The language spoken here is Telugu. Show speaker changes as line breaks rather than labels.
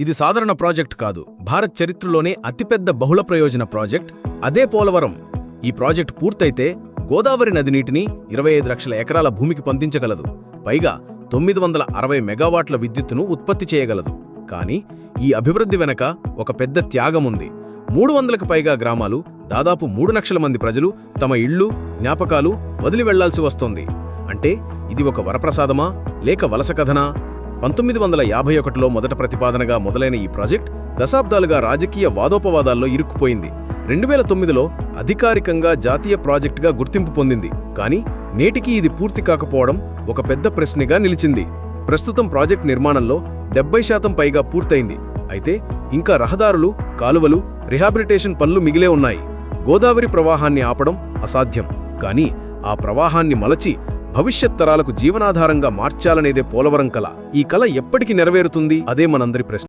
ఇది సాధారణ ప్రాజెక్ట్ కాదు. భారత్ చరిత్రలోనే అతిపెద్ద బహుళ ప్రయోజన ప్రాజెక్ట్. అదే పోలవరం. ఈ ప్రాజెక్ట్ పూర్తయితే గోదావరి నది నీటిని ఇరవై ఐదు లక్షల ఎకరాల భూమికి పంపించగలదు పైగా తొమ్మిది వందల అరవై మెగావాట్ల విద్యుత్తును ఉత్పత్తి చేయగలదు. కానీ ఈ అభివృద్ధి వెనక ఒక పెద్ద త్యాగముంది మూడు వందలకు పైగా గ్రామాలు దాదాపు మూడు లక్షల మంది ప్రజలు తమ ఇళ్ళు జ్ఞాపకాలు వదిలి వెళ్ళాల్సి వస్తోంది. అంటే ఇది ఒక వరప్రసాదమా లేక వలస కథనా? పంతొమ్మిది వందల యాభై ఒకటిలో మొదట ప్రతిపాదనగా మొదలైన ఈ ప్రాజెక్ట్ దశాబ్దాలుగా రాజకీయ వాదోపవాదాల్లో ఇరుక్కుపోయింది. రెండు వేల తొమ్మిదిలో అధికారికంగా జాతీయ ప్రాజెక్టుగా గుర్తింపు పొందింది. కానీ నేటికి ఇది పూర్తి కాకపోవడం ఒక పెద్ద ప్రశ్నగా నిలిచింది. ప్రస్తుతం ప్రాజెక్ట్ నిర్మాణంలో డెబ్బై శాతం పైగా పూర్తయింది. అయితే ఇంకా రహదారులు కాలువలు రిహాబిలిటేషన్ పనులు మిగిలే ఉన్నాయి. గోదావరి ప్రవాహాన్ని ఆపడం అసాధ్యం. కానీ ఆ ప్రవాహాన్ని మలచి భవిష్యత్ తరాలకు జీవనాధారంగా మార్చాలనేదే పోలవరం కళ ఈ కళ ఎప్పటికి నెరవేరుతుంది? అదే మనందరి ప్రశ్న.